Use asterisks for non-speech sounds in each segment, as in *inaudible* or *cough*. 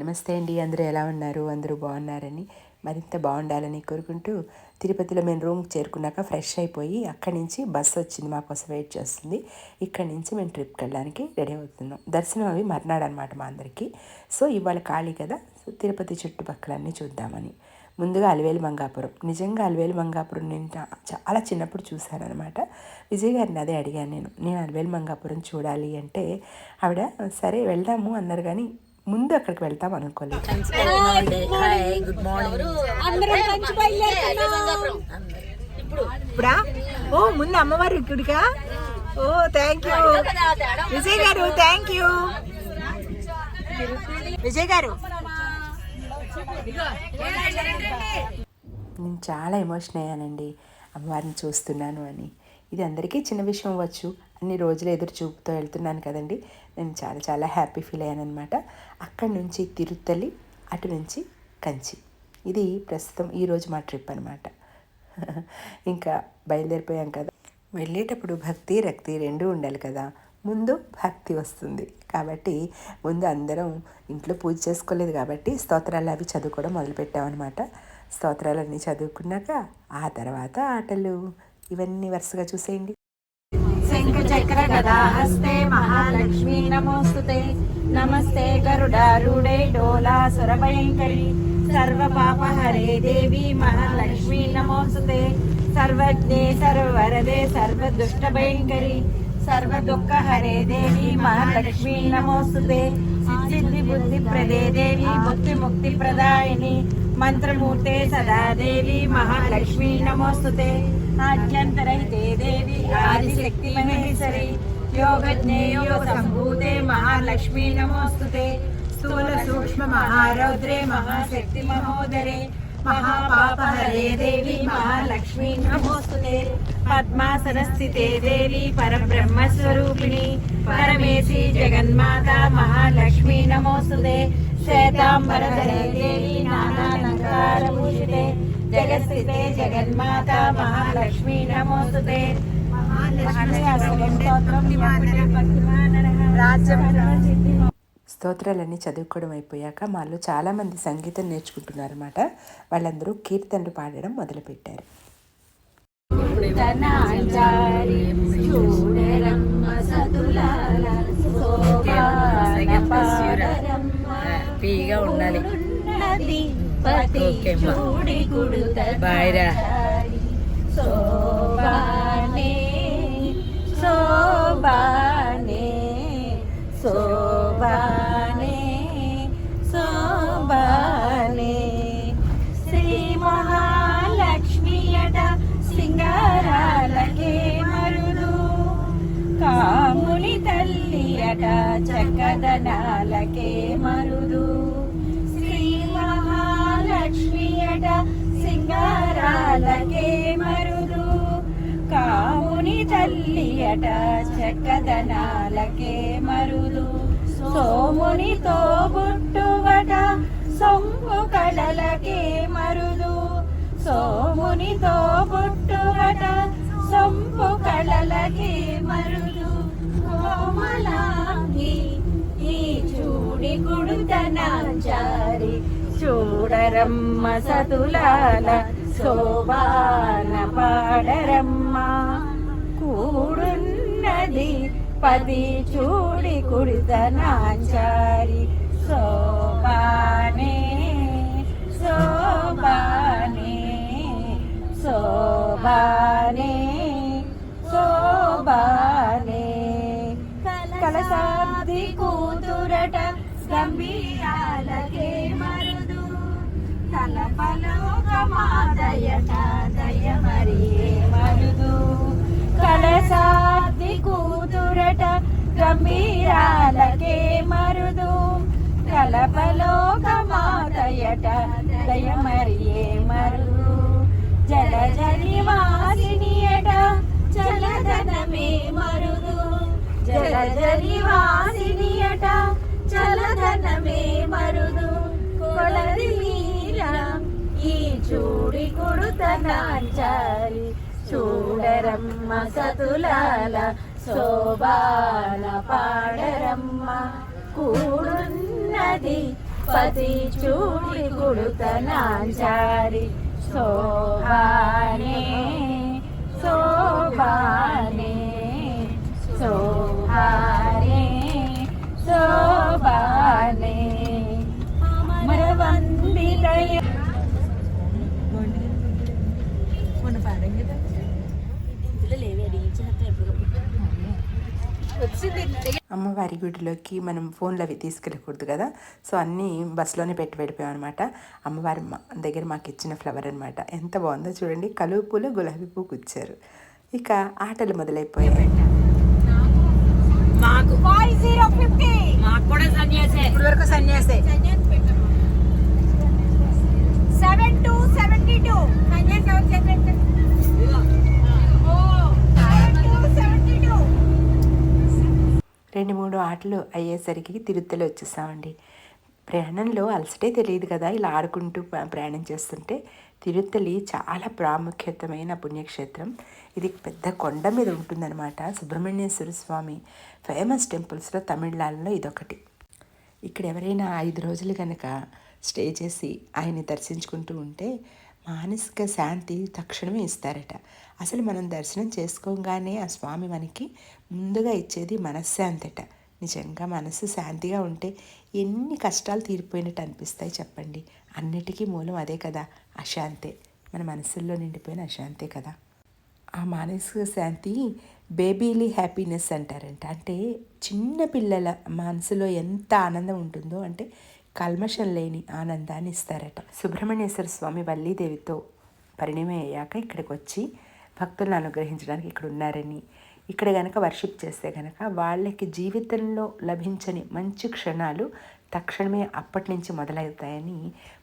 నమస్తే అండి అందరూ ఎలా ఉన్నారు? అందరూ బాగున్నారని మరింత బాగుండాలని కోరుకుంటూ తిరుపతిలో మేము రూమ్కి చేరుకున్నాక ఫ్రెష్ అయిపోయి అక్కడి నుంచి బస్సు వచ్చింది మా కోసం వెయిట్ చేస్తుంది. ఇక్కడి నుంచి మేము ట్రిప్కి వెళ్ళడానికి రెడీ అవుతున్నాం. దర్శనం అవి మర్నాడు అనమాట మా అందరికీ. సో ఇవాళ ఖాళీ కదా? సో తిరుపతి చుట్టుపక్కలన్నీ చూద్దామని. ముందుగా అలివేలు మంగాపురం. నిజంగా అలివేలు మంగాపురం నేను చాలా చిన్నప్పుడు చూశాను అనమాట విజయ్ గారిని అదే అడిగాను నేను. నేను అలివేలు మంగాపురం చూడాలి అంటే ఆవిడ సరే వెళ్దాము అన్నారు కానీ ముందు అక్కడికి వెళ్తాం అనుకోలేదు. ఇప్పుడా? ఓ ముందు అమ్మవారు ఇక్కడికా ఓ థ్యాంక్ యూ విజయ్ గారు థ్యాంక్ యూ విజయ్ గారు. నేను చాలా ఎమోషన్ అయ్యానండి. అమ్మవారిని చూస్తున్నాను అని. ఇది అందరికీ చిన్న విషయం అవ్వచ్చు. అన్ని రోజులు ఎదురు చూపుతో వెళ్తున్నాను కదండి. నేను చాలా చాలా హ్యాపీ ఫీల్ అయ్యాను అనమాట అక్కడి నుంచి తిరుత్తలి అటు నుంచి కంచి. ఇది ప్రస్తుతం ఈరోజు మా ట్రిప్ అనమాట *laughs* ఇంకా బయలుదేరిపోయాం కదా. వెళ్ళేటప్పుడు భక్తి రక్తి రెండూ ఉండాలి కదా. ముందు భక్తి వస్తుంది. కాబట్టి ముందు అందరం ఇంట్లో పూజ చేసుకోలేదు కాబట్టి స్తోత్రాలు అవి చదువుకోవడం మొదలుపెట్టామన్నమాట స్తోత్రాలన్నీ చదువుకున్నాక ఆ తర్వాత ఆటలు ఇవన్నీ వరుసగా చూసేయండి. శంఖ చక్ర గదా హస్తే మహాలక్ష్మీ నమోస్తుతే నమస్తే గరుడారుడే డోలా సురభయంకరి. సర్వ పాప హరే దేవి మహాలక్ష్మీ నమోస్తుతే సర్వజ్ఞే సర్వరదే సర్వ దుష్ట భయంకరి సర్వ దుఃఖ హరే దేవి మహాలక్ష్మీ నమోస్తుతే సిద్ధి బుద్ధి ప్రదే దేవి ముక్తి ముక్తి ప్రదాయిని. మంత్రమూర్తే సదాదేవి మహాలక్ష్మీ నమోస్తుతే. ఆద్యంతరైతే దేవి ఆదిశక్తి మహేశ్వరి యోగజ్ఞే యోగ సంభూతే మహాలక్ష్మీ నమోస్తుతే. స్థూల సూక్ష్మ మహారౌద్రే మహాశక్తి మహోదరే. మహాపాపహరే దేవి మహాలక్ష్మీ నమోస్తుతే. పద్మాసనస్థితే దేవి పరబ్రహ్మస్వరూపిణి. పరమేశి జగన్మాత మహాలక్ష్మీ నమోస్తుతే. శ్వేతాంబరధరే దేవి నానాలంకారభూషితే జగస్థితే జగన్మాత మహాలక్ష్మీ నమోస్తుతే. మహాలక్ష్మీ అష్టకం స్తోత్రం రాజ్యం. సిద్ధి స్తోత్రాలన్నీ చదువుకోవడం అయిపోయాక మాలో చాలామంది సంగీతం నేర్చుకుంటున్నారన్నమాట. వాళ్ళందరూ కీర్తనలు పాడడం మొదలుపెట్టారు. తనాచారి హ్యాపీగా ఉండాలి. బాయ్ రా. శ్రీ మహాలక్ష్మి అట సింగారాలకే మరుదు. కాముని తల్లి అట చక్కదనాలకే సింగారాలకే మరుదు. కాముని తల్లి అట చక్కదనాలకే మరుదు. సోమునితో బుట్టువట సొంపు కళలకే మరుదు. సోమునితో బుట్టువట సొంపు కళలకే మరుదు. కోమలాంగి ఈ చూడి కుడుతనాచారి చూడరమ్మ సతులాల శోభాన పాడరమ్మ కూడున్నది పది చూడి కుడితనాచారి శోభానే శోభానే శోభానే శోభానే కలసాది కూతురట గంభీరా మరుదు తలపలోక మాదయట దయమరియే మరుదు కలసాబ్ది కూతురట గంభీరాలకే మరుదు. కలపలోక మాదయట దయమరియే మరుదు జల జలి చలదనమే మరుదు. జల జలి చలదనమే మరుదు. కొలది మీరా ఈ చూడి కొడుతనాంచాలి చూడరమ్మ సతులాల శోభాన పాడరమ్మ. కూడున్నది పతి చూడి గుడుతనాంచారి శోభానే అమ్మవారి గుడిలోకి మనం ఫోన్లు అవి తీసుకెళ్ళకూడదు కదా. సో అన్నీ బస్సులోనే పెట్టి వెళ్ళిపోయాం అనమాట అమ్మవారి మా- దగ్గర మాకు ఇచ్చిన ఫ్లవర్ అనమాట ఎంత బాగుందో చూడండి. కలువ పూలు గులాబీ పువ్వు కూర్చారు ఇక ఆటలు మొదలైపోయాయి. Seven two seventy two seventy two రెండు మూడు ఆటలు అయ్యేసరికి తిరుత్తలు వచ్చేసామండి. ప్రయాణంలో అలసటే తెలియదు కదా ఇలా ఆడుకుంటూ ప్రయాణం చేస్తుంటే తిరుత్తలి చాలా ప్రాముఖ్యతమైన పుణ్యక్షేత్రం. ఇది పెద్ద కొండ మీద ఉంటుందన్నమాట. సుబ్రహ్మణ్యేశ్వర స్వామి ఫేమస్ టెంపుల్స్లో తమిళనాడులో ఇదొకటి. ఇక్కడ ఎవరైనా ఐదు రోజులు కనుక స్టే చేసి ఆయన్ని దర్శించుకుంటూ ఉంటే మానసిక శాంతి తక్షణమే ఇస్తారట. అసలు మనం దర్శనం చేసుకోగానే ఆ స్వామి మనకి ముందుగా ఇచ్చేది మనశ్శాంతట నిజంగా మనసు శాంతిగా ఉంటే ఎన్ని కష్టాలు తీరిపోయినట్టు అనిపిస్తాయి చెప్పండి. అన్నిటికీ మూలం అదే కదా అశాంతే. మన మనసుల్లో నిండిపోయిన అశాంతే కదా. ఆ మానసిక శాంతి బేబీలీ హ్యాపీనెస్ అంటారంట. అంటే చిన్న పిల్లల మనసులో ఎంత ఆనందం ఉంటుందో అంటే కల్మషం లేని ఆనందాన్ని ఇస్తారట సుబ్రహ్మణ్యేశ్వర స్వామి వల్లీదేవితో పరిణయం అయ్యాక ఇక్కడికి వచ్చి భక్తులను అనుగ్రహించడానికి ఇక్కడ ఉన్నారని ఇక్కడ గనక వర్షిప్ చేస్తే కనుక వాళ్ళకి జీవితంలో లభించని మంచి క్షణాలు తక్షణమే అప్పటి నుంచి మొదలవుతాయని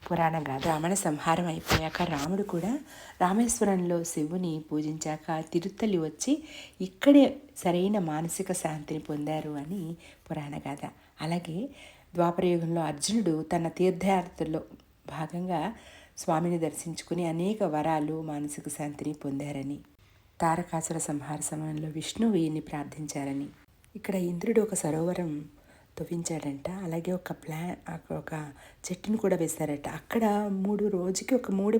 పురాణ గాథ. రావణ సంహారం అయిపోయాక రాముడు కూడా రామేశ్వరంలో శివుని పూజించాక తిరుత్తలి వచ్చి ఇక్కడే సరైన మానసిక శాంతిని పొందారు అని పురాణ గాథ. అలాగే ద్వాపరయుగంలో అర్జునుడు తన తీర్థయాత్రలో భాగంగా స్వామిని దర్శించుకుని అనేక వరాలు మానసిక శాంతిని పొందారని తారకాసుర సంహార సమయంలో విష్ణువు ఈయన్ని ప్రార్థించారని. ఇక్కడ ఇంద్రుడు ఒక సరోవరం తవ్వించాడంట. అలాగే ఒక ప్లా ఒక చెట్టును కూడా వేశారట. అక్కడ మూడు రోజుకి ఒక మూడు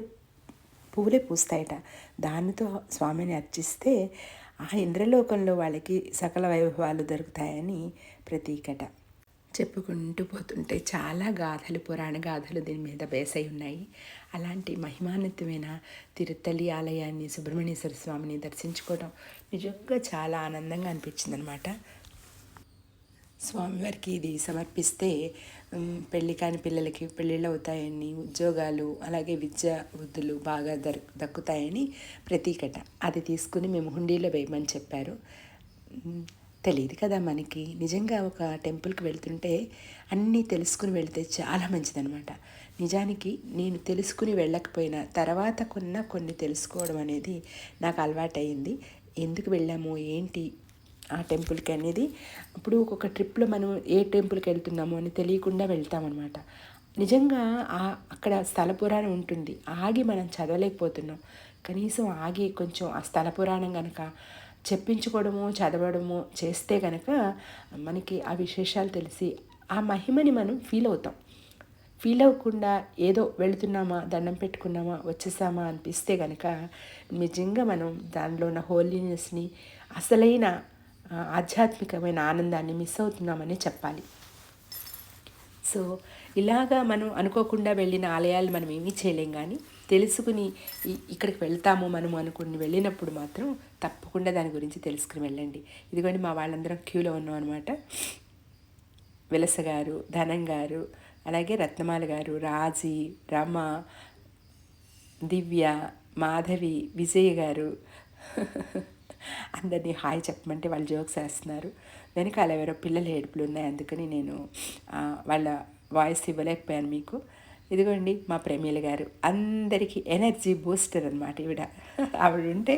పువ్వులే పూస్తాయట. దానితో స్వామిని అర్చిస్తే ఆ ఇంద్రలోకంలో వాళ్ళకి సకల వైభవాలు దొరుకుతాయని ప్రతీకట. చెప్పుకుంటూ పోతుంటే చాలా గాథలు పురాణ గాథలు దీని మీద బేసై ఉన్నాయి. అలాంటి మహిమాన్వితమైన తిరుత్తలి ఆలయాన్ని సుబ్రహ్మణ్యేశ్వర స్వామిని దర్శించుకోవడం నిజంగా చాలా ఆనందంగా అనిపించింది అనమాట స్వామివారికి ఇది సమర్పిస్తే ఉమ్, పెళ్ళి కాని పిల్లలకి పెళ్ళిళ్ళు అవుతాయని ఉద్యోగాలు అలాగే విద్య వృద్ధులు బాగా దర్ దక్కుతాయని ప్రతీకట. అది తీసుకుని మేము హుండీలో వేయమని చెప్పారు. తెలియదు కదా మనకి. నిజంగా ఒక టెంపుల్కి వెళ్తుంటే అన్నీ తెలుసుకుని వెళితే చాలా మంచిదనమాట నిజానికి నేను తెలుసుకుని వెళ్ళకపోయినా తర్వాత కొన్న కొన్ని తెలుసుకోవడం అనేది నాకు అలవాటైంది ఎందుకు వెళ్ళాము? ఏంటి ఆ టెంపుల్కి అనేది? అప్పుడు ఒక్కొక్క ట్రిప్లో మనం ఏ టెంపుల్కి వెళ్తున్నాము అని తెలియకుండా వెళ్తామన్నమాట. నిజంగా ఆ అక్కడ స్థల పురాణం ఉంటుంది. ఆగి మనం చదవలేకపోతున్నాం. కనీసం ఆగి కొంచెం ఆ స్థల పురాణం కనుక చెప్పించుకోవడము చదవడము చేస్తే కనుక మనకి ఆ విశేషాలు తెలిసి ఆ మహిమని మనం ఫీల్ అవుతాం. ఫీల్ అవ్వకుండా ఏదో వెళుతున్నామా దండం పెట్టుకున్నామా వచ్చేసామా అనిపిస్తే కనుక నిజంగా మనం దానిలో ఉన్న హోలీనెస్ని అసలైన ఆధ్యాత్మికమైన ఆనందాన్ని మిస్ అవుతున్నామని చెప్పాలి. సో ఇలాగా మనం అనుకోకుండా వెళ్ళిన ఆలయాలు మనం ఏమీ చేయలేం కానీ తెలుసుకుని ఇక్కడికి వెళ్తాము మనము అనుకుని వెళ్ళినప్పుడు మాత్రం తప్పకుండా దాని గురించి తెలుసుకుని వెళ్ళండి. ఇదిగోండి మా వాళ్ళందరం క్యూలో ఉన్నాం అనమాట విలస గారు ధనం గారు అలాగే రత్నమాల గారు రాజీ రమ దివ్య మాధవి విజయ్ గారు. అందరినీ హాయ్ చెప్పమంటే వాళ్ళు జోక్స్ వేస్తున్నారు. వెనకాల ఎవరో పిల్లల ఏడుపులు ఉన్నాయి అందుకని నేను వాళ్ళ వాయిస్ ఇవ్వలేకపోయాను మీకు. ఇదిగోండి మా ప్రేమిల గారు. అందరికీ ఎనర్జీ బూస్టర్ అనమాట ఈవిడ. *laughs* ఆవిడ ఉంటే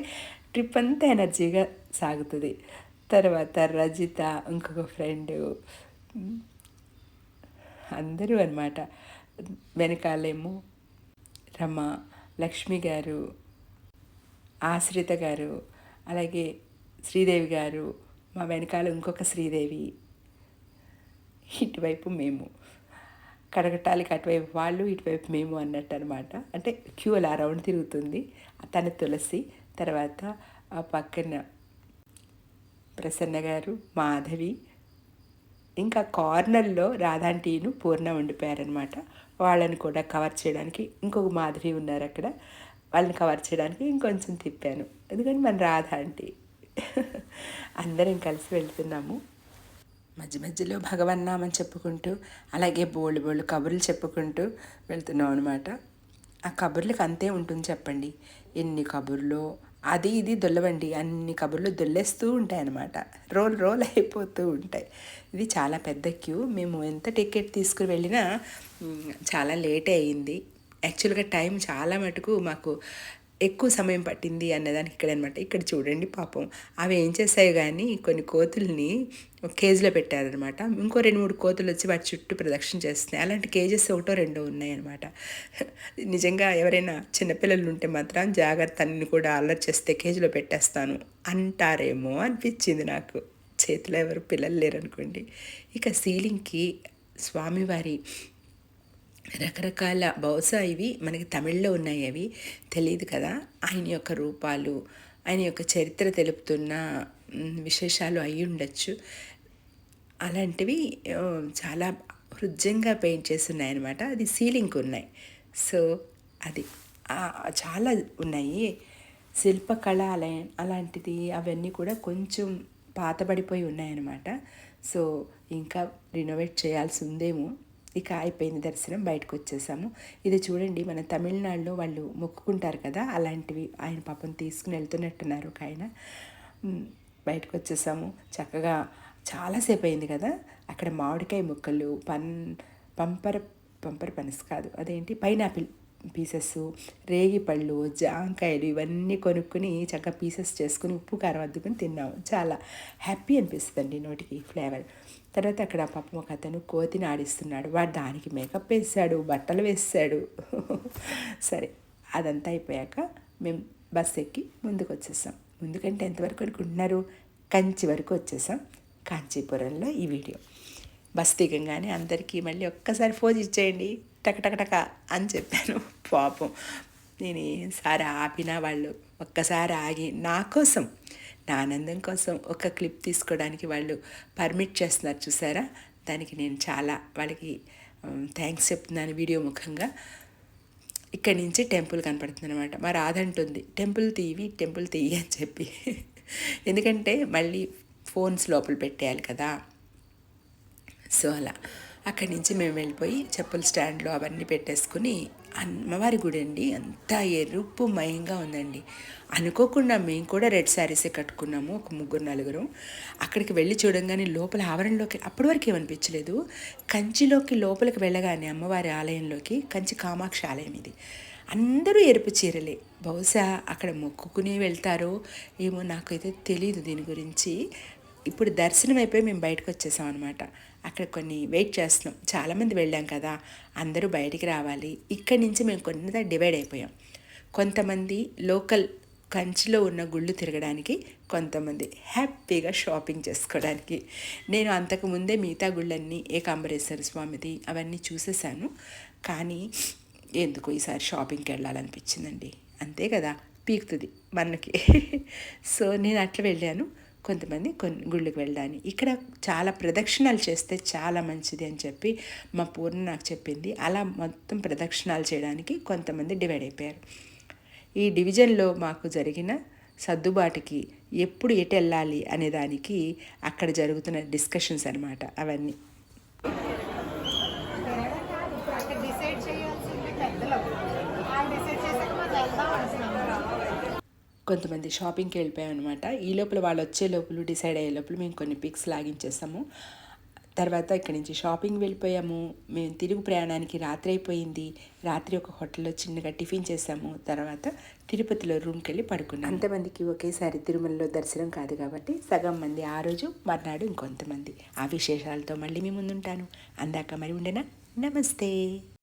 ట్రిప్ అంతా ఎనర్జీగా సాగుతుంది. తర్వాత రజిత ఇంకొక ఫ్రెండ్. అందరూ అనమాట వెనకాలేమో రమ లక్ష్మి గారు ఆశ్రిత గారు అలాగే శ్రీదేవి గారు మా వెనకాల ఇంకొక శ్రీదేవి. ఇటువైపు మేము. కడగటాలకి అటువైపు వాళ్ళు ఇటువైపు మేము అన్నట్టు అనమాట అంటే క్యూ అలా రౌండ్ తిరుగుతుంది. తన తులసి తర్వాత ఆ పక్కన ప్రసన్న గారు మాధవి ఇంకా కార్నర్లో రాధాంటీను పూర్ణ ఉండిపోయారనమాట. వాళ్ళని కూడా కవర్ చేయడానికి ఇంకొక మాధవి ఉన్నారు అక్కడ. వాళ్ళని కవర్ చేయడానికి ఇంకొంచెం తిప్పాను. ఎందుకంటే మన రాధాంటీ. *laughs* అందరం కలిసి వెళ్తున్నాము. మధ్య మధ్యలో భగవన్నామని చెప్పుకుంటూ అలాగే బోళ్ళు బోళ్ళు కబుర్లు చెప్పుకుంటూ వెళ్తున్నాం అనమాట ఆ కబుర్లకు అంతే ఉంటుంది చెప్పండి. ఎన్ని కబుర్లు అది ఇది దొల్లవండి అన్ని కబుర్లు దొల్లేస్తూ ఉంటాయి అన్నమాట. రోల్ రోల్ అయిపోతూ ఉంటాయి. ఇది చాలా పెద్ద క్యూ. మేము ఎంత టికెట్ తీసుకుని వెళ్ళినా చాలా లేట్ అయింది. యాక్చువల్గా టైం చాలా మటుకు మాకు ఎక్కువ సమయం పట్టింది అన్నదానికి ఇక్కడ అనమాట ఇక్కడ చూడండి పాపం. అవి ఏం చేస్తాయి కానీ కొన్ని కోతుల్ని ఒక కేజీలో పెట్టారనమాట. ఇంకో రెండు మూడు కోతులు వచ్చి వాటి చుట్టూ ప్రదక్షిణ చేస్తున్నాయి. అలాంటి కేజెస్ ఒకటో రెండో ఉన్నాయన్నమాట. నిజంగా ఎవరైనా చిన్నపిల్లలు ఉంటే మాత్రం జాగ్రత్త అన్ని కూడా అల్లరి చేస్తే కేజీలో పెట్టేస్తాను అంటారేమో అనిపించింది నాకు. చేతిలో ఎవరు పిల్లలు లేరనుకోండి. ఇక సీలింగ్కి స్వామివారి రకరకాల బహుశా ఇవి మనకి తమిళ్ళో ఉన్నాయి అవి. తెలియదు కదా. ఆయన యొక్క రూపాలు ఆయన యొక్క చరిత్ర తెలుపుతున్న విశేషాలు అయి ఉండొచ్చు. అలాంటివి చాలా హృద్యంగా పెయింట్ చేసి అనమాట అది సీలింగ్ ఉన్నాయి. సో అది చాలా ఉన్నాయి. శిల్పకళ అలా అలాంటిది అవన్నీ కూడా కొంచెం పాతబడిపోయి ఉన్నాయన్నమాట సో ఇంకా రినోవేట్ చేయాల్సి ఉందేమో. ఇక అయిపోయింది దర్శనం బయటకు వచ్చేసాము. ఇది చూడండి మన తమిళనాడులో వాళ్ళు మొక్కుకుంటారు కదా అలాంటివి ఆయన పాపం తీసుకుని వెళ్తున్నట్టున్నారు ఒక ఆయన. బయటకు వచ్చేసాము. చక్కగా చాలాసేపు అయింది కదా అక్కడ మామిడికాయ ముక్కలు పన్ పంపర పంపర పనస్ కాదు అదేంటి? పైనాపిల్. పీసెస్ రేగి పళ్ళు జాంకాయలు ఇవన్నీ కొనుక్కుని చక్కగా పీసెస్ చేసుకుని ఉప్పు కారం అద్దుకుని తిన్నాము. చాలా హ్యాపీ అనిపిస్తుందండి నోటికి ఫ్లేవర్ తర్వాత అక్కడ పాపం ఒక అతను కోతిని ఆడిస్తున్నాడు. వాడు దానికి మేకప్ వేసాడు బట్టలు వేసాడు *laughs* సరే అదంతా అయిపోయాక మేము బస్ ఎక్కి ముందుకు వచ్చేసాం ముందుకంటే ఎంతవరకు అనుకుంటున్నారు కంచి వరకు వచ్చేసాం. కాంచీపురంలో ఈ వీడియో. బస్ దిగంగానే అందరికీ మళ్ళీ ఒక్కసారి ఫోజ్ ఇచ్చేయండి. టక అని చెప్పాను. పాపం నేను ఏసారి ఆపినా వాళ్ళు ఒక్కసారి ఆగి నా కోసం నా ఆనందం కోసం ఒక క్లిప్ తీసుకోవడానికి వాళ్ళు పర్మిట్ చేస్తున్నారు చూసారా? దానికి నేను చాలా వాళ్ళకి థ్యాంక్స్ చెప్తున్నాను వీడియో ముఖంగా. ఇక్కడి నుంచి టెంపుల్ కనపడుతుంది అనమాట మా రాధంటుంది టెంపుల్ తీవి టెంపుల్ తీయి అని చెప్పి. ఎందుకంటే మళ్ళీ ఫోన్స్ లోపల పెట్టేయాలి కదా. సో అలా. అక్కడి నుంచి మేము వెళ్ళిపోయి చెప్పుల స్టాండ్లో అవన్నీ పెట్టేసుకుని అమ్మవారి గుడి అండి. అంతా ఎరుపు మయంగా ఉందండి. అనుకోకుండా మేము కూడా రెడ్ శారీసే కట్టుకున్నాము ఒక ముగ్గురు నలుగురు. అక్కడికి వెళ్ళి చూడంగానే లోపల ఆవరణలోకి అప్పటి వరకు ఏమనిపించలేదు. కంచిలోకి లోపలికి వెళ్ళగానే అమ్మవారి ఆలయంలోకి కంచి కామాక్షి ఆలయం ఇది. అందరూ ఎరుపు చీరలే. బహుశా అక్కడ మొక్కుకుని వెళ్తారో ఏమో నాకైతే తెలియదు దీని గురించి. ఇప్పుడు దర్శనం అయిపోయి మేము బయటకు వచ్చేసాం అనమాట అక్కడ కొన్ని వెయిట్ చేస్తున్నాం. చాలామంది వెళ్ళాం కదా అందరూ బయటికి రావాలి. ఇక్కడి నుంచి మేము కొంత డివైడ్ అయిపోయాం. కొంతమంది లోకల్ కంచిలో ఉన్న గుళ్ళు తిరగడానికి కొంతమంది హ్యాపీగా షాపింగ్ చేసుకోవడానికి. నేను అంతకుముందే మిగతా గుళ్ళన్నీ ఏకాంబరేశ్వర స్వామిది అవన్నీ చూసేసాను. కానీ ఎందుకు ఈసారి షాపింగ్కి వెళ్ళాలనిపించిందండి. అంతే కదా పీకుతుంది మనకి. *laughs* సో నేను అట్లా వెళ్ళాను. కొంతమంది కొన్ని గుళ్ళకి వెళ్ళడానికి ఇక్కడ చాలా ప్రదక్షిణాలు చేస్తే చాలా మంచిది అని చెప్పి మా పూర్ణ నాకు చెప్పింది. అలా మొత్తం ప్రదక్షిణాలు చేయడానికి కొంతమంది డివైడ్ అయిపోయారు. ఈ డివిజన్లో మాకు జరిగిన సర్దుబాటుకి ఎప్పుడు ఎటు వెళ్ళాలి అనే దానికి అక్కడ జరుగుతున్న డిస్కషన్స్ అనమాట అవన్నీ. కొంతమంది షాపింగ్కి వెళ్ళిపోయాం అనమాట ఈ లోపల వాళ్ళు వచ్చే లోపల డిసైడ్ అయ్యే లోపల మేము కొన్ని పిక్స్ లాగించేస్తాము తర్వాత ఇక్కడి నుంచి షాపింగ్ వెళ్ళిపోయాము. మేము తిరుగు ప్రయాణానికి రాత్రి అయిపోయింది. రాత్రి ఒక హోటల్లో చిన్నగా టిఫిన్ చేసాము. తర్వాత తిరుపతిలో రూమ్కి వెళ్ళి పడుకున్నాం అంతమందికి ఒకేసారి తిరుమలలో దర్శనం కాదు కాబట్టి సగం మంది ఆ రోజు మర్నాడు ఇంకొంతమంది. ఆ విశేషాలతో మళ్ళీ మీ ముందుంటాను. అందాక మరి ఉండేనా? నమస్తే.